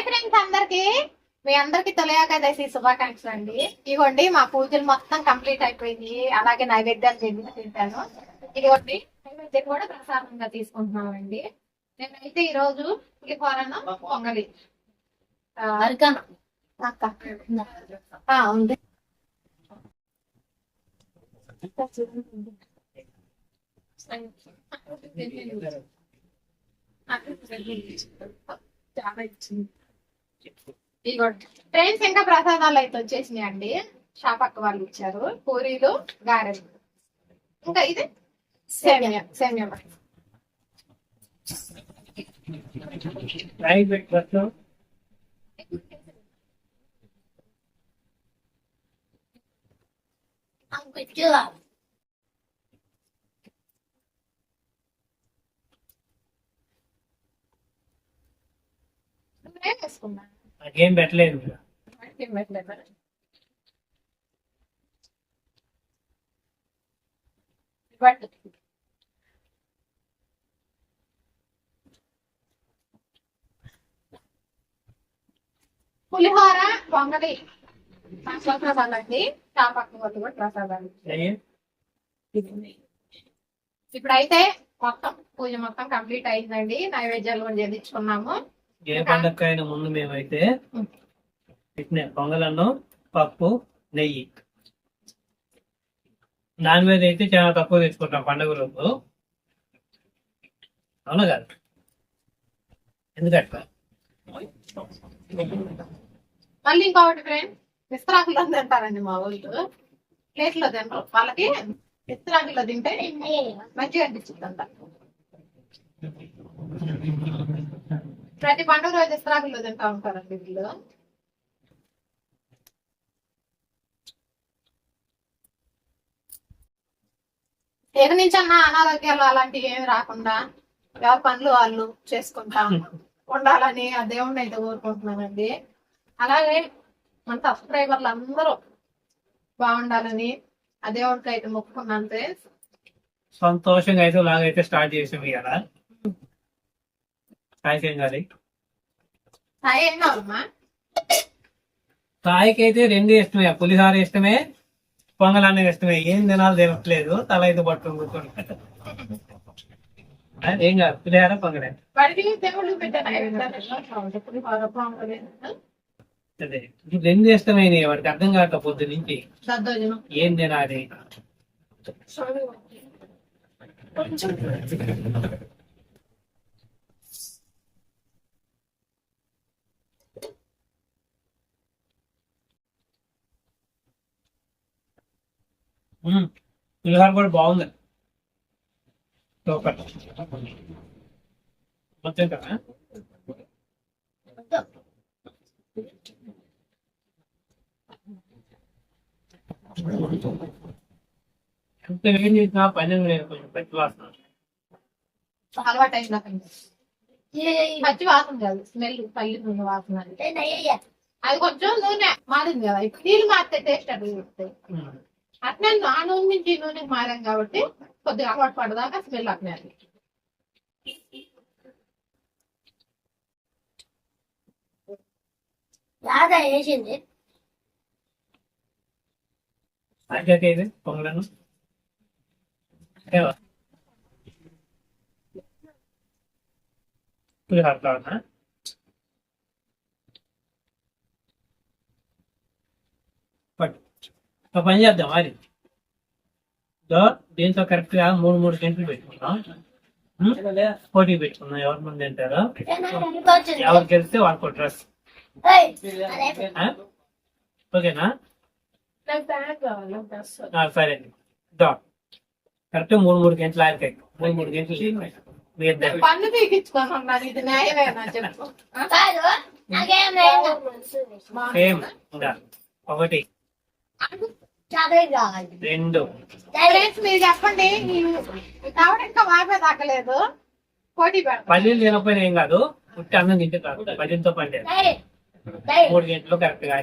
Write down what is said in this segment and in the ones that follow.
Hi friends అందరికి. మీ అందరికి తొలి ఏకాదశి శుభాకాంక్షలు అండి. ఇదిగోండి మా పూజలు మొత్తం కంప్లీట్ అయిపోయింది. అలాగే నైవేద్యాలు చేసి తింటాను ఇదిగోండి నైవేద్యం కూడా ప్రసాదంగా తీసుకుంటున్నామండి. నేనైతే ఈ రోజు పొంగలి. ఆ, అక్క. ఆ, ఉంది. చాలా ఇచ్చింది. ఫ్రెండ్స్ ఇంకా ప్రసాదాలు అయితే వచ్చేసినాయి అండి. షాపక్క వాళ్ళు ఇచ్చారు. పూరీలు గారెలు. ఇంకా ఇది? సేమియా సేమియా నాకేం పెట్టలేదు. పులిహోర పొంగలి ప్రసాదాలు అండి చాపక్క కూడా ఇప్పుడైతే మొత్తం పూజ మొత్తం కంప్లీట్ అయిందండి. నైవేద్యాలు కూడా చేయించుకున్నాము. ఏ పండగకైనా ముందు మేమైతే ఇట్నే పొంగలన్నం పప్పు నెయ్యి. దాని మీద అయితే చాలా తక్కువ తెచ్చుకుంటాం పండుగ రోజు. అవునా కాదు? ఎందుకట్లా? మళ్ళీ ఇంకొకటి ఫ్రెండ్ విస్తరాకులో తింటారండి మా ఊళ్ళు ప్లేట్లో తినరు. వాళ్ళకి విస్తరాకులో తింటే మంచిగా అనిపించిందంట ప్రతి పండుగ రోజు ఇస్త్రాకులు తింటా ఉంటారండి వీళ్ళు. ఎక్కడి నుంచి అన్నా అనారోగ్యాలు అలాంటివి ఏమి రాకుండా ఎవరి పనులు వాళ్ళు చేసుకుంటాం ఉండాలని ఆ దేవుణ్ణి అయితే కోరుకుంటున్నానండి. అలాగే మన సబ్స్క్రైబర్లు అందరూ బాగుండాలని ఆ దేవుడికి అయితే మొక్కుకున్నాను సంతోషంగా అయితే లాగైతే స్టార్ట్ చేసాం ఇవాళ సాయికి అయితే రెండు ఇష్టమే పులిహార ఇష్టమే పొంగలన్నం ఇష్టమే. ఏం తినాలి తినట్లేదు తల అయితే పట్టుకొని కూర్చొని ఏం కాదు పులిహార పొంగలే. పొంగలి రెండు ఇష్టమైనవి వాడికి అర్థం కాక పొద్దు నుంచి. ఏం తినాలి? పులిహార కూడా బాగుంది. సూపర్ మొత్తం కదా ఎంత ఏం చేసినా పని లేదు కొంచెం పచ్చి వాసన. అలవాటు అయినాక పచ్చి వాసన కాదు స్మెల్ పల్లి నూనె వాసన అది. అది కొంచెం నూనె మారింది కదా ఇప్పుడు నీళ్ళు మారితే టేస్ట్ అట్లా. అట్నే ఆ నూనె నుంచి ఈ నూనెకి మారాం కాబట్టి కొద్దిగా అలవాటు పడదాకా స్మెల్ అట్నే అది రాధా వేసింది ఇది పొంగలను? పులిహార కావాలా పట్టు ఒక పని చేద్దాం అది దీంతో కరెక్ట్గా మూడు మూడు గంటలు పెట్టుకుందాం ఉం? పోటీ పెట్టుకుందాం ఎవరి ముందు తింటారో ఎవరు గెలిస్తే వాళ్ళకు డ్రెస్. ఓకేనా? సరే. దో కరెక్ట్ మూడు మూడు గంటలు ఆరికాయి మూడు మూడు గంటలు సేమ్. ఒకటి. రెండు. ఫ్రెండ్స్ మీరు చెప్పండి. కాబట్టి ఇంకా వాయిదా దాకలేదు పోటీ పెడతాం పల్లీలు తినకపోయినా ఏం కాదు. పుట్టి అన్నం తింటే కాదు పల్లీలతో పండేది. డై, డై, మూడు గంటలు కరెక్ట్గా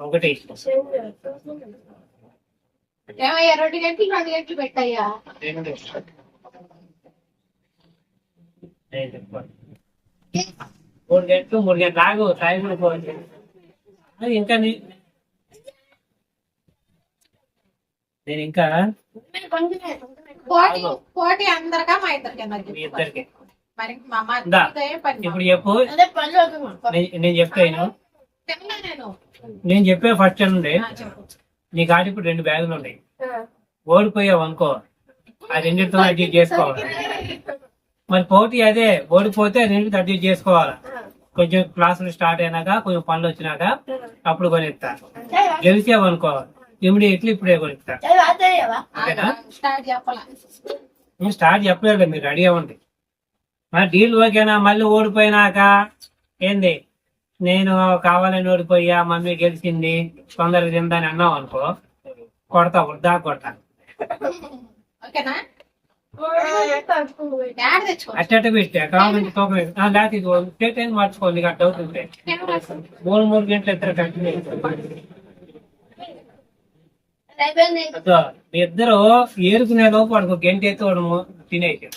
ఒకటి ఏమయ్యా రెండు గంటలు రెండు గంటలు పెట్టయ్యా? రెండు మూడు గంటలు మూడు గంటలు ఆగు టైం అయిపోయింది అది ఇంకా నేను ఇంకా ఇప్పుడు చెప్పు. నేను- తిన్నా నేను. నేను. చెప్పే ఫస్ట్ నుండి చెప్పు. నీ కాడ ఇప్పుడు రెండు బ్యాగులు ఉన్నాయి. ఓడిపోయావు అనుకో. ఆ రెండింటితో అడ్జస్ట్ చేసుకోవాలి. మరి పోటీ అదే ఓడిపోతే రెండింటితో అడ్జస్ట్ చేసుకోవాలి? కొంచెం క్లాసులు స్టార్ట్ అయినాక కొంచెం పనులు వచ్చినాక అప్పుడు కొనిస్తా గెలిచావు అనుకో ఇమీడియట్లీ ఇప్పుడే కొనిస్తా అదేవా ఓకేనా స్టార్ట్ చెప్పాల? నువ్వు స్టార్ట్ చెప్పలేదు కదా, మీరు రెడీ అవ్వండి. మా డీల్ ఓకేనా? మళ్ళీ ఓడిపోయినాక ఏంది? నేను కావాలని ఓడిపోయా మమ్మీ గెలిచింది తొందరగా తిందని అన్నావు అనుకో కొడతా వద్దా కొడతా. ఓకేనా? డాడీ పెట్టా కావాలంటే తోక లేకపోతే ఇది ఒకటే టైం మార్చుకోవాలి నీకు డౌట్ ఉంటే మూడు మూడు గంటలు ఇద్దరు కంటిన్యూ మీ ఇద్దరు ఏరుకునే లోపు వాడికి ఒక గంట అయితే వాడు తినేసి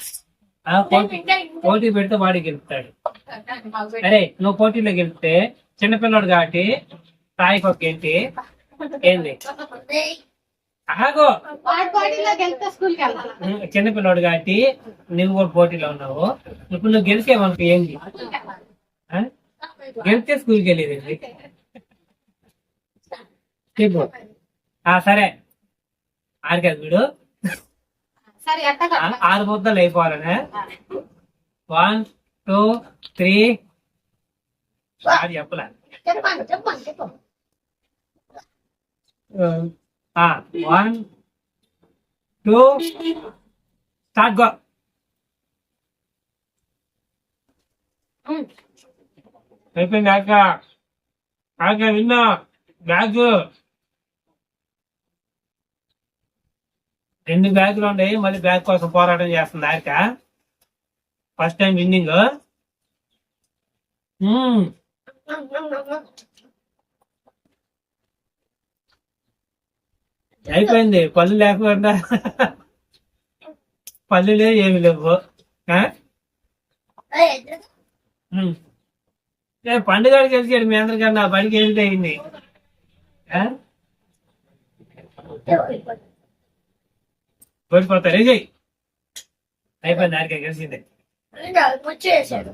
పోటీ పెడితే వాడికి గెలుపుతాడు అరే నువ్వు పోటీలో గెలిస్తే చిన్నపిల్లడు కాబట్టి తాయికి ఒక గంటి ఏంది? ఆగో. చిన్నపిల్లడు కాబట్టి నువ్వు కూడా పోటీలో ఉన్నావు. ఇప్పుడు నువ్వు గెలిచేవనుకో ఏంది? గెలిస్తే స్కూల్కి వెళ్ళేది సరే. ఆరు కదా వీడు. ఆరు ముద్దలు అయిపోవాలనే వన్ టూ త్రీ. అది చెప్పలే. వన్ టూ స్టార్ట్ గో అయిపోయింది ఆక ఆక విన్నా బ్యాగ్ రెండు బ్యాగులు ఉన్నాయి మళ్ళీ బ్యాగ్ కోసం పోరాటం చేస్తుంది ఆక ఫస్ట్ టైం విన్నింగ్ అయిపోయింది. పళ్ళు లేకుండా పళ్ళులే ఏమి లేవు. ఆ? వెళ్తాడు మీ అందరికన్నా. బడికి ఏంటి అయింది ఆ? ఓడిపోతారు ఏ చెయ్యి. అయిపోయింది. ఆడికే కలిసింది. వచ్చేసాడు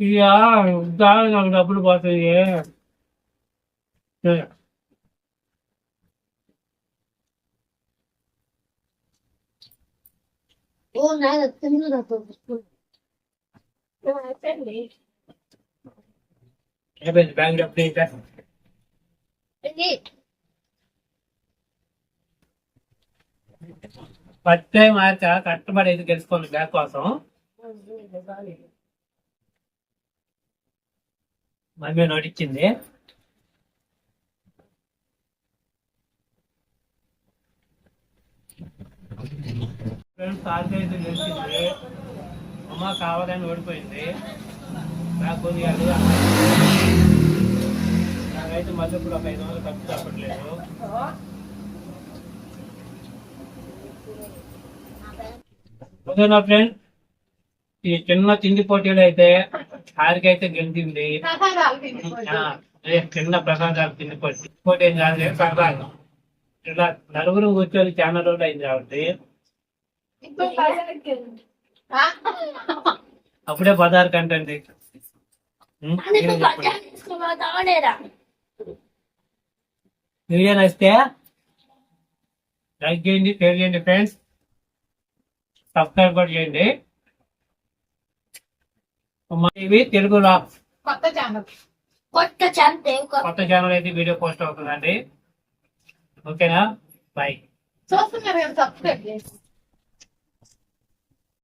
ఇయ్యా దాని నాకు డబ్బులు పోతాయి ఏ. ఓ నాయన తిందురా అయిపోయింది అయిపోయింది బ్యాంక్ డబ్బులు ఇంకా ఫస్ట్ టైం ఆక కష్టపడి అయితే గెలుచుకోండి బ్యాగ్ కోసం మమ్మీ నోటిచ్చింది ఫ్రెండ్స్ అయితే గెలిచింది అమ్మ కావాలని ఓడిపోయింది. నాకు కొనియాలి నాకైతే మళ్ళీ ఇప్పుడు ఒక ఐదు వందలు ఖర్చు తప్పట్లేదు. ఓకేనా ఫ్రెండ్ ఈ చిన్న తిండి పోటీలు అయితే ఆరికి అయితే గెలిచింది చిన్న ప్రసాదాలు తిండి పోటీ పోటీ ఏం కాదు సరదాగా ఇలా నలుగురు కూర్చొని చాలా రోజులు అయింది కాబట్టి. అప్పుడే బజార్ కంటండి. ఉం? మీరే చెప్పండి. వీడియో నచ్చితే లైక్ చేయండి షేర్ చేయండి ఫ్రెండ్స్ సబ్స్క్రైబ్ కూడా చేయండి. ఇవి తెలుగులో కొత్త ఛానల్. కొత్త చంతే కొత్త? ఛానల్ అయితే వీడియో పోస్ట్ అవుతుందండి. ఓకేనా? బాయ్ చూస్తున్నారు సబ్స్క్రైబ్ చేసి